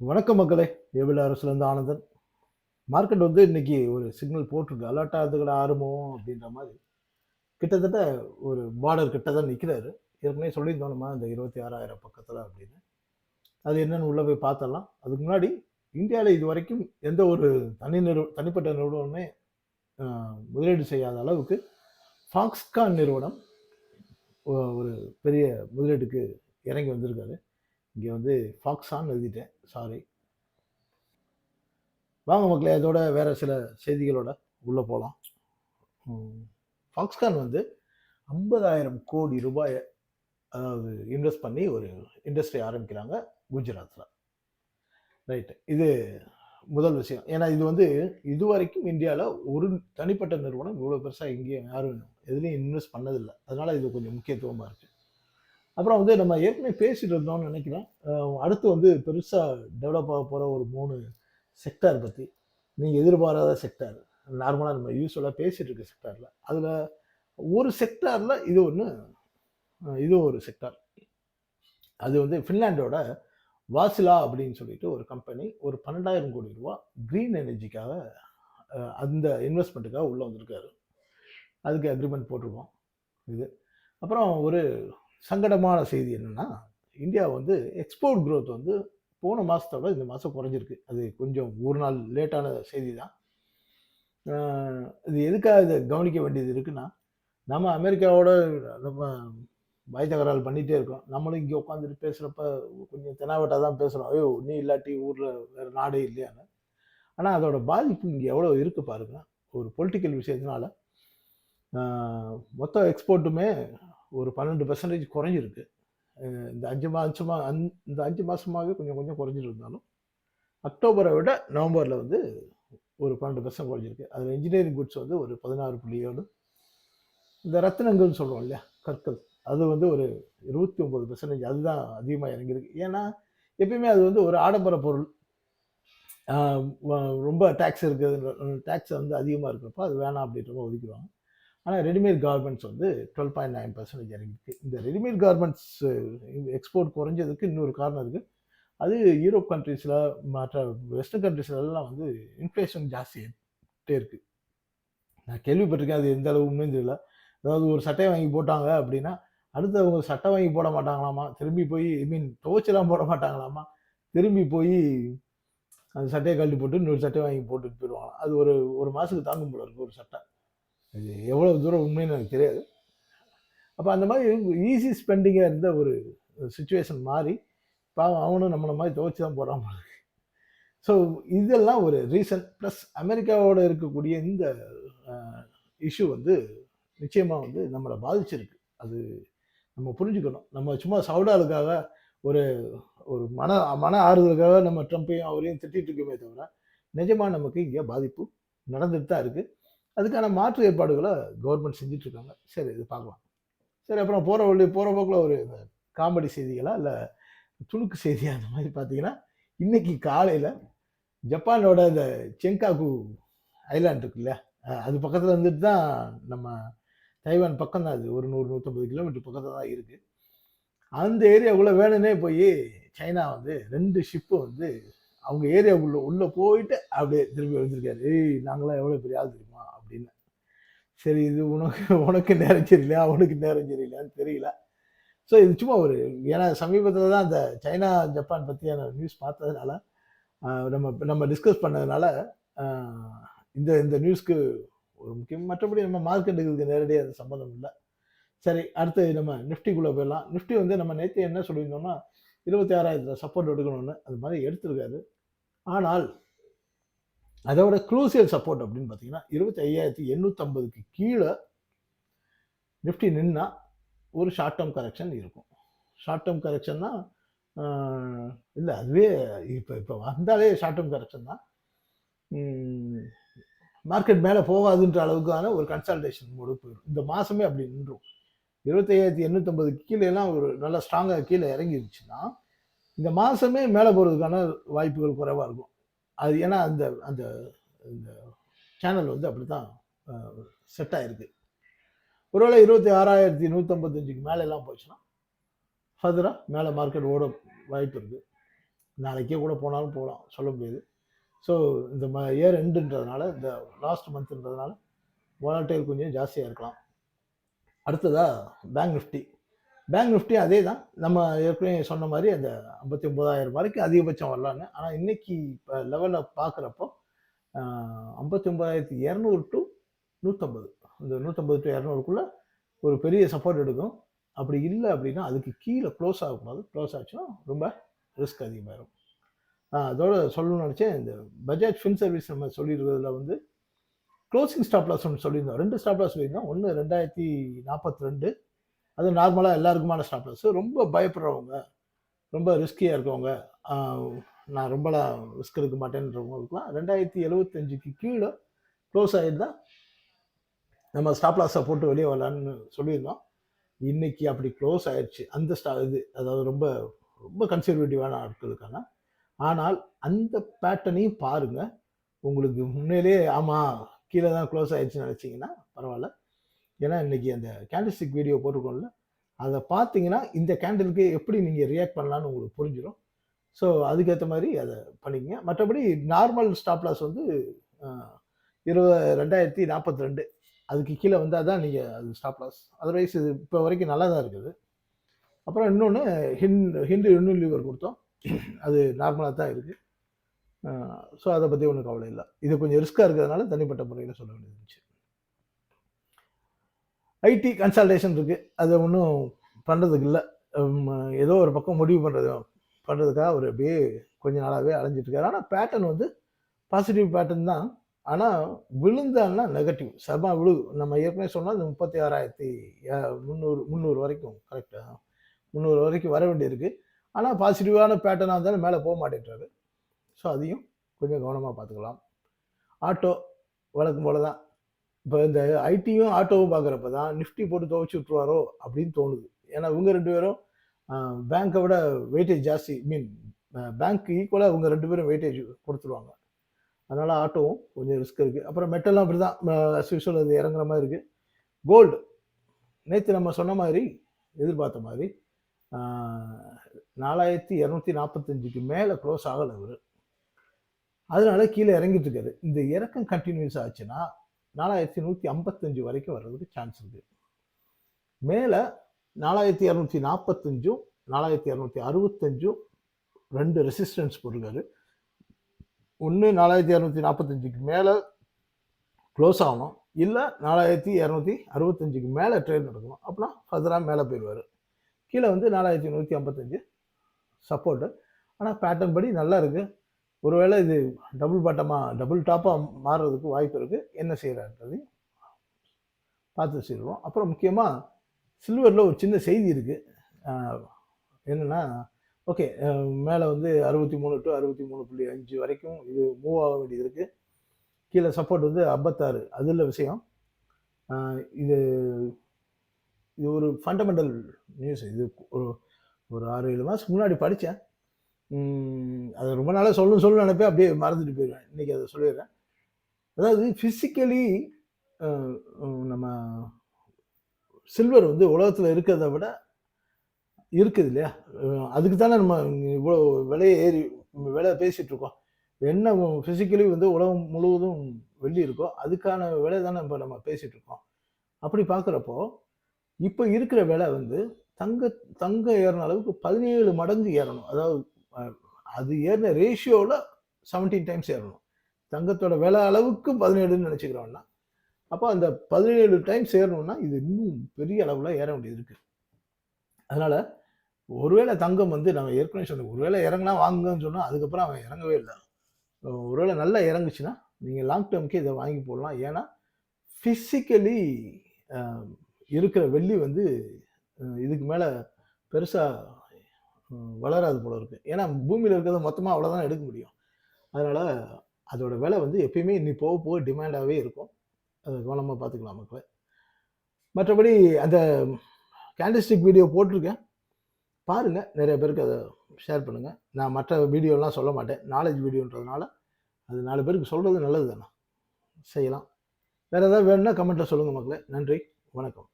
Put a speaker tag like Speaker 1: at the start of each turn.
Speaker 1: வணக்கம் மக்களே able அரசுலேருந்து Anandan. Market வந்து இன்னைக்கு ஒரு சிக்னல் போட்டிருக்கு. அலர்ட் ஆகுதுக்கட ஆறுமோ அப்படின்ற மாதிரி. கிட்டத்தட்ட ஒரு பார்டர் கிட்ட தான் நிற்கிறாரு ஏற்கனவே சொல்லியிருந்தோம் நம்ம இந்த இருபத்தி ஆறாயிரம் பக்கத்தில் அப்படின்னு. அது என்னன்னு உள்ளே போய் பார்த்தலாம் அதுக்கு முன்னாடி இந்தியாவில் இது வரைக்கும் எந்த ஒரு தனி நிறு தனிப்பட்ட நிறுவனமே முதலீடு செய்யாத அளவுக்கு ஃபாக்ஸ்கான் நிறுவனம் ஒரு பெரிய முதலீட்டுக்கு இறங்கி வந்திருக்காரு. இங்கே வந்து ஃபாக்ஸான்னு எழுதிட்டேன். சாரி வாங்க மக்களே அதோட வேறு சில செய்திகளோட உள்ளே போகலாம் ஃபாக்ஸ்கான் வந்து ஐம்பதாயிரம் கோடி ரூபாயை அதாவது இன்வெஸ்ட் பண்ணி ஒரு இண்டஸ்ட்ரி ஆரம்பிக்கிறாங்க குஜராத்தில் ரைட்டு இது முதல் விஷயம். ஏன்னா இது வந்து இதுவரைக்கும் இந்தியாவில் ஒரு தனிப்பட்ட நிறுவனம் இவ்வளோ பெருசாக எங்கேயும் யாரும் எதுலேயும் இன்வெஸ்ட் பண்ணதில்லை. அதனால் இது கொஞ்சம் முக்கியத்துவமாக இருக்குது அப்புறம் வந்து நம்ம ஏற்கனவே பேசிட்டு இருந்தோம்னு நினைக்கிறேன். அடுத்து வந்து பெருசாக டெவலப் ஆக போகிற ஒரு மூணு செக்டார் பற்றி நீங்கள் எதிர்பாராத செக்டார் நார்மலாக நம்ம யூஸ்ஃபுல்லாக பேசிகிட்டு இருக்க செக்டாரில் அதில் ஒரு செக்டாரில் இது ஒன்று இது ஒரு செக்டார் அது வந்து ஃபின்லாண்டோட வாசிலா அப்படின்னு சொல்லிட்டு ஒரு கம்பெனி ஒரு பன்னெண்டாயிரம் கோடி ரூபா க்ரீன் எனர்ஜிக்காக அந்த இன்வெஸ்ட்மெண்ட்டுக்காக உள்ளே வந்திருக்காரு. அதுக்கு அக்ரிமெண்ட் போட்டிருக்கோம். இது. அப்புறம் ஒரு சங்கடமான செய்தி என்னென்னா இந்தியா வந்து எக்ஸ்போர்ட் க்ரோத் வந்து போன மாதத்தோட இந்த மாதம் குறைஞ்சிருக்கு. அது கொஞ்சம் ஒரு நாள் லேட்டான செய்தி தான் இது எதுக்காக இதை கவனிக்க வேண்டியது இருக்குன்னா நம்ம அமெரிக்காவோட நம்ம வாய் தகராறு பண்ணிகிட்டே இருக்கோம். நம்மளும் இங்கே உட்காந்துட்டு பேசுகிறப்ப கொஞ்சம் தெனாவட்டாக தான் பேசுகிறோம் ஐயோ நீ இல்லாட்டி ஊரில் வேறு நாடே இல்லையான்னு. ஆனால் அதோட பாதிப்பு இங்கே எவ்வளோ இருக்கு பாருங்க. ஒரு பொலிட்டிக்கல் விஷயத்தினால மொத்த எக்ஸ்போர்ட்டுமே ஒரு பன்னெண்டு பர்சன்டேஜ் குறைஞ்சிருக்கு. இந்த அஞ்சு மாதமா அந் இந்த அஞ்சு மாதமாகவே கொஞ்சம் கொஞ்சம் குறைஞ்சிட்டு இருந்தாலும் அக்டோபரை விட நவம்பரில் வந்து ஒரு பன்னெண்டு பர்சன்ட் குறைஞ்சிருக்கு. அதில் இன்ஜினியரிங் குட்ஸ் வந்து ஒரு பதினாறு புள்ளி ஏழு. இந்த ரத்தினங்கள்னு சொல்கிறோம் இல்லையா? கற்கள். அது வந்து ஒரு இருபத்தி ஒம்பது பெர்சன்டேஜ் அதுதான் அதிகமாக இறங்கியிருக்கு. ஏன்னா எப்பயுமே அது வந்து ஒரு ஆடம்பர பொருள். ரொம்ப டேக்ஸ் இருக்குது டேக்ஸ் வந்து அதிகமாக இருக்கிறப்ப அது வேணாம் அப்படின்றப்ப ஒதுக்கிடுவாங்க. ஆனால் ரெடிமேட் கார்மெண்ட்ஸ் வந்து டுவெல் பாயிண்ட் நைன் பர்சன்டேஜ் இறங்கிருக்கு இந்த ரெடிமேட் கார்மெண்ட்ஸ் எக்ஸ்போர்ட் குறைஞ்சதுக்கு இன்னொரு காரணம் இருக்குது அது யூரோப் கண்ட்ரீஸில் மற்ற வெஸ்டர்ன் கண்ட்ரீஸ்லாம் வந்து இன்ஃப்ளேஷன் ஜாஸ்தியாகிட்டே இருக்குது நான் கேள்விப்பட்டிருக்கேன் அது எந்த அளவு உண்மையும் தெரியல. அதாவது ஒரு சட்டையை வாங்கி போட்டாங்க அப்படின்னா அடுத்து அவங்க சட்டை வாங்கி போட மாட்டாங்களாமா? திரும்பி போய் ஐ மீன் துவைச்செல்லாம் போட மாட்டாங்களாமா? திரும்பி போய் அந்த சட்டையை கழட்டி போட்டு இன்னொரு சட்டையை வாங்கி போட்டுட்டு போயிடுவாங்க அது ஒரு ஒரு மாதத்துக்கு தாங்கும் போல இருக்குது ஒரு சட்டை. இது எவ்வளோ தூரம் உண்மைன்னு எனக்கு தெரியாது. அப்போ அந்த மாதிரி ஈஸி ஸ்பெண்டிங்காக இருந்த ஒரு சுச்சுவேஷன் மாறி பாவம் அவனும் நம்மளை மாதிரி துவச்சி தான் போகிறான் ஸோ இதெல்லாம் ஒரு ரீசன் ப்ளஸ் அமெரிக்காவோட இருக்கக்கூடிய இந்த இஷ்யூ வந்து நிச்சயமாக வந்து நம்மளை பாதிச்சிருக்கு. அது நம்ம புரிஞ்சுக்கணும். நம்ம சும்மா சவுடாலுக்காக ஒரு ஒரு மன மன ஆறுதலுக்காக நம்ம ட்ரம்ப்பையும் அவரையும் திட்டிகிட்டு இருக்கோமே தவிர நிஜமாக நமக்கு இங்கே பாதிப்பு நடந்துட்டு தான் இருக்குது அதுக்கான மாற்று ஏற்பாடுகளை கவர்மெண்ட் செஞ்சிட்ருக்காங்க. சரி இது பார்க்கலாம். சரி அப்புறம் போகிற வழி போகிற போக்கில் ஒரு காமெடி செய்திகளா இல்லை துணுக்கு செய்தியாக அந்த மாதிரி பார்த்தீங்கன்னா இன்னைக்கு காலையில் ஜப்பானோட இந்த செங்காகு ஐலாண்ட் இருக்கு இல்லையா? அது பக்கத்தில் வந்துட்டு தான் நம்ம தைவான் பக்கம் தான் அது. ஒரு நூறு நூற்றம்பது கிலோமீட்டர் பக்கத்தில் தான் இருக்குது அந்த ஏரியாவுக்குள்ளே வேணும்னே போய் சைனா வந்து ரெண்டு ஷிப்பு வந்து அவங்க ஏரியாவுக்குள்ளே உள்ளே போயிட்டு அப்படியே திரும்பி வந்துருக்காரு. ஏய் நாங்களாம் எவ்வளோ பெரிய ஆள் சரி இது உனக்கு உனக்கு நேரம் சரியில்லையா? அவனுக்கு நேரம் சரியில்லையான்னு தெரியல. ஸோ இது சும்மா ஒரு ஏன்னா சமீபத்தில் தான் அந்த சைனா ஜப்பான் பற்றியான நியூஸ் பார்த்ததுனால நம்ம நம்ம டிஸ்கஸ் பண்ணதுனால இந்த இந்த நியூஸ்க்கு ஒரு முக்கியம் மற்றபடி நம்ம மார்க்கெட்டுக்கு நேரடியாக அது சம்மந்தம் இல்லை. சரி அடுத்து நம்ம நிஃப்டிக்குள்ளே போயிடலாம். நிஃப்டி வந்து நம்ம நேற்று என்ன சொல்லியிருந்தோம்னா இருபத்தி ஆறாயிரத்தில் சப்போர்ட் எடுக்கணும்னு அது மாதிரி எடுத்திருக்காரு. ஆனால் அதோட க்ரூசியல் சப்போர்ட் அப்படின்னு பார்த்தீங்கன்னா இருபத்தி ஐயாயிரத்தி எண்ணூற்றம்பதுக்கு கீழே நிஃப்டி நின்னா ஒரு ஷார்ட் டேர்ம் கரெக்ஷன் இருக்கும். ஷார்ட் டேர்ம் கரெக்ஷன்னா இல்லை அதுவே இப்போ இப்போ வந்தாலே ஷார்ட் டேர்ம் கரெக்ஷன் தான். மார்க்கெட் மேலே போகாதுன்ற அளவுக்கான ஒரு கன்சல்டேஷன் மூடு போயிடும். இந்த மாதமே அப்படி நின்றும். இருபத்தையாயிரத்தி எண்ணூற்றம்பதுக்கு கீழே எல்லாம் ஒரு நல்ல ஸ்ட்ராங்காக கீழே இறங்கிருச்சுன்னா இந்த மாதமே மேலே போகிறதுக்கான வாய்ப்புகள் குறைவாக இருக்கும். அது ஏன்னா அந்த அந்த இந்த சேனல் வந்து அப்படி தான் செட் ஆகிருக்கு ஒருவேளை இருபத்தி ஆறாயிரத்தி நூற்றம்பத்தஞ்சுக்கு மேலே எல்லாம் போச்சுன்னா ஃபர்தராக மேலே மார்க்கெட் ஓட வாய்ப்பு இருக்குது நாளைக்கே கூட போனாலும் போகலாம் சொல்ல முடியாது. ஸோ இந்த ம இயர் எண்டுன்றதுனால இந்த லாஸ்ட் மந்த்ன்றதுனால வாலட்டைல் கொஞ்சம் ஜாஸ்தியாக இருக்கலாம். அடுத்ததாக பேங்க் நிஃப்டி பேங்க் நிஃப்டி அதே தான் நம்ம ஏற்கனவே சொன்ன மாதிரி அந்த ஐம்பத்தி ஒம்பதாயிரம் வரைக்கும் அதிகபட்சம் வரலான்னு ஆனால் இன்னைக்கு இப்போ லெவலில் பார்க்குறப்போ ஐம்பத்தி ஒம்பதாயிரத்தி இரநூறு டு நூற்றம்பது இந்த நூற்றம்பது டு இரநூறுக்குள்ளே ஒரு பெரிய சப்போர்ட் எடுக்கும். அப்படி இல்லை அப்படின்னா அதுக்கு கீழே க்ளோஸ் ஆகக்கூடாது. க்ளோஸ் ஆச்சுன்னா ரொம்ப ரிஸ்க் அதிகமாகிடும் அதோட சொல்லணும்னு நினச்சேன் இந்த பஜாஜ் ஃபின் சர்வீஸ் நம்ம சொல்லியிருக்கிறதுல வந்து க்ளோசிங் ஸ்டாப் லாஸ் ஒன்று சொல்லியிருந்தோம். ரெண்டு ஸ்டாப் லாஸ் சொல்லியிருந்தோம். ஒன்று ரெண்டாயிரத்தி நாற்பத்தி ரெண்டு அது நார்மலாக எல்லாருக்குமான ஸ்டாப் லாஸ் ரொம்ப பயப்படுறவங்க ரொம்ப ரிஸ்கியாக இருக்கவங்க நான் ரொம்பலாம் ரிஸ்க் எடுக்க மாட்டேன்றவங்களுக்குலாம் ரெண்டாயிரத்தி எழுபத்தஞ்சுக்கு கீழே க்ளோஸ் ஆகிட்டு நம்ம ஸ்டாப் லாஸை போட்டு வெளியே வரலான்னு சொல்லியிருந்தோம். இன்னைக்கு அப்படி க்ளோஸ் ஆயிடுச்சு. அந்த ஸ்டா இது அதாவது ரொம்ப ரொம்ப கன்சர்வேட்டிவான ஆட்களுக்கான. ஆனால் அந்த பேட்டர்னையும் பாருங்கள் உங்களுக்கு முன்னிலே ஆமாம் கீழே தான் க்ளோஸ் ஆயிடுச்சுன்னு நினச்சிங்கன்னா பரவாயில்ல. ஏன்னா இன்றைக்கி அந்த கேண்டில்ஸ்டிக் வீடியோ போட்டிருக்கோம்ல அதை பார்த்தீங்கன்னா இந்த கேண்டிலுக்கு எப்படி நீங்கள் ரியாக்ட் பண்ணலான்னு உங்களுக்கு புரிஞ்சிடும் ஸோ அதுக்கேற்ற மாதிரி அதை பண்ணிக்கங்க. மற்றபடி நார்மல் ஸ்டாப்லாஸ் வந்து இருபது ரெண்டாயிரத்தி நாற்பத்தி ரெண்டு. அதுக்கு கீழே வந்தால் தான் நீங்கள் அது ஸ்டாப்லாஸ் அதர்வைஸ் இது இப்போ வரைக்கும் நல்லா தான் இருக்குது. அப்புறம் இன்னொன்று ஹிண்ட் ஹிண்டு லீவர் கொடுத்தோம். அது நார்மலாக தான் இருக்குது ஸோ அதை பற்றி ஒன்றும் கவலை இல்லை. இது கொஞ்சம் ரிஸ்க்காக இருக்கிறதுனால தனிப்பட்ட முறையில் சொல்ல வேண்டியது இருந்துச்சு. ஐடி கன்சல்டேஷன் இருக்குது அது ஒன்றும் பண்ணுறதுக்கு இல்லை. ஏதோ ஒரு பக்கம் முடிவு பண்ணுறது பண்ணுறதுக்காக அவர் அப்படியே கொஞ்ச நாளாகவே அலைஞ்சிட்ருக்காரு ஆனால் பேட்டர்ன் வந்து பாசிட்டிவ் பேட்டர்ன் தான். ஆனால் விழுந்தான்னா நெகட்டிவ் செம விழு. நம்ம ஏற்கனவே சொன்னால் இந்த முப்பத்தி ஆறாயிரத்தி முந்நூறு முந்நூறு வரைக்கும் கரெக்டாக முந்நூறு வரைக்கும் வர வேண்டியிருக்கு. ஆனால் பாசிட்டிவான பேட்டர்னாக இருந்தாலும் மேலே போக மாட்டேன்றாரு. ஸோ அதையும் கொஞ்சம் கவனமாக பார்த்துக்கலாம். ஆட்டோ வழக்கம் போல தான். இப்போ இந்த ஐடியும் ஆட்டோவும் பார்க்குறப்ப தான் நிஃப்டி போட்டு துவைச்சி விட்ருவாரோ அப்படின்னு தோணுது. ஏன்னா இவங்க ரெண்டு பேரும் பேங்க்கை விட வெயிட்டேஜ் ஜாஸ்தி. மீன் பேங்க் ஈக்குவலாக இவங்க ரெண்டு பேரும் வெயிட்டேஜ் கொடுத்துருவாங்க. அதனால் ஆட்டோவும் கொஞ்சம் ரிஸ்க் இருக்குது அப்புறம் மெட்டல்லாம் அப்படி தான் யூஸ்வல் அது இறங்குற மாதிரி இருக்குது கோல்டு நேற்று நம்ம சொன்ன மாதிரி எதிர்பார்த்த மாதிரி நாலாயிரத்தி இரநூத்தி நாற்பத்தஞ்சுக்கு மேலே க்ளோஸ் ஆகலை அவர் அதனால கீழே இறங்கிட்டு இருக்காரு. இந்த இறக்கம் கண்டினியூஸ் ஆச்சுன்னா நாலாயிரத்தி நூற்றி ஐம்பத்தஞ்சு வரைக்கும் வர்றதுக்கு சான்ஸ் இருக்குது மேலே நாலாயிரத்தி இரநூத்தி நாற்பத்தஞ்சும் நாலாயிரத்தி இரநூத்தி அறுபத்தஞ்சும் ரெண்டு ரெசிஸ்டன்ஸ் போட்டிருக்காரு. ஒன்று நாலாயிரத்தி இரநூத்தி நாற்பத்தஞ்சுக்கு மேலே க்ளோஸ் ஆகணும். இல்லை நாலாயிரத்தி இரநூத்தி அறுபத்தஞ்சுக்கு மேலே ட்ரேட் நடக்கணும். அப்படின்னா ஃபர்தராக மேலே போயிடுவார். கீழே வந்து நாலாயிரத்தி நூற்றி ஐம்பத்தஞ்சு சப்போர்ட்டு ஆனால் பேட்டர்ன் படி நல்லா இருக்குது ஒருவேளை இது டபுள் பாட்டமாக டபுள் டாப்பாக மாறுறதுக்கு வாய்ப்பு இருக்குது என்ன செய்கிறான்றதையும் பார்த்து செய்வோம் அப்புறம் முக்கியமாக சில்வரில் ஒரு சின்ன செய்தி இருக்குது என்னென்னா ஓகே மேலே வந்து அறுபத்தி மூணு டு அறுபத்தி மூணு புள்ளி அஞ்சு வரைக்கும் இது மூவ் ஆக வேண்டியது இருக்குது கீழே சப்போர்ட் வந்து ஐம்பத்தாறு. இல்லை விஷயம் இது இது ஒரு ஃபண்டமெண்டல் நியூஸ் இது ஒரு ஒரு ஆறு ஏழு மாதத்துக்கு முன்னாடி படித்தேன் அதை ரொம்ப நாளாக சொல்லணும் சொல்லணும் நினைப்பேன். அப்படியே மறந்துட்டு போயிடுவேன். இன்றைக்கி அதை சொல்லிடுறேன். அதாவது ஃபிசிக்கலி நம்ம சில்வர் வந்து உலகத்தில் இருக்கிறத விட இருக்குது இல்லையா? அதுக்கு தானே நம்ம இவ்வளோ விலையை ஏறி விலை பேசிகிட்ருக்கோம் என்ன ஃபிசிக்கலி வந்து உலகம் முழுவதும் வெள்ளி இருக்கோ அதுக்கான விலை தானே இப்போ நம்ம பேசிகிட்டு இருக்கோம். அப்படி பார்க்குறப்போ இப்போ இருக்கிற விலை வந்து தங்க தங்கம் ஏறின அளவுக்கு பதினேழு மடங்கு ஏறணும். அதாவது அது ஏறின ரேஷியோவில் செவன்டீன் டைம்ஸ் ஏறணும். தங்கத்தோட விலை அளவுக்கு பதினேழுன்னு நினச்சிக்கிறோம்னா அப்போ அந்த பதினேழு டைம்ஸ் ஏறணும்னா இது இன்னும் பெரிய அளவில் ஏற வேண்டியது இருக்குது அதனால் ஒருவேளை தங்கம் வந்து நம்ம ஏற்கனவே சொன்னோம் ஒருவேளை இறங்கினா வாங்குங்கன்னு சொன்னால் அதுக்கப்புறம் அவன் இறங்கவே இல்லை. ஒருவேளை நல்லா இறங்குச்சுன்னா நீங்கள் லாங் டேர்ம்க்கே இதை வாங்கி போடலாம். ஏன்னா ஃபிசிக்கலி இருக்கிற வெள்ளி வந்து இதுக்கு மேலே பெருசாக வளராது போல இருக்குது ஏன்னா பூமியில் இருக்கிறத மொத்தமாக அவ்வளோதான் எடுக்க முடியும். அதனால் அதோட விலை வந்து எப்பயுமே இன்னி போக போக டிமாண்டாகவே இருக்கும். அதை கவனமாக பார்த்துக்கலாம் மக்களை. மற்றபடி அந்த கேண்டிஸ்டிக் வீடியோ போட்டிருக்கேன். பாருங்கள் நிறைய பேருக்கு அதை ஷேர் பண்ணுங்கள் நான் மற்ற வீடியோலாம் சொல்ல மாட்டேன். நாலேஜ் வீடியோன்றதுனால அது நாலு பேருக்கு சொல்கிறது நல்லது தானே செய்யலாம். வேறு ஏதாவது வேணும்னா கமெண்ட்டில் சொல்லுங்கள் மக்களே. நன்றி. வணக்கம்.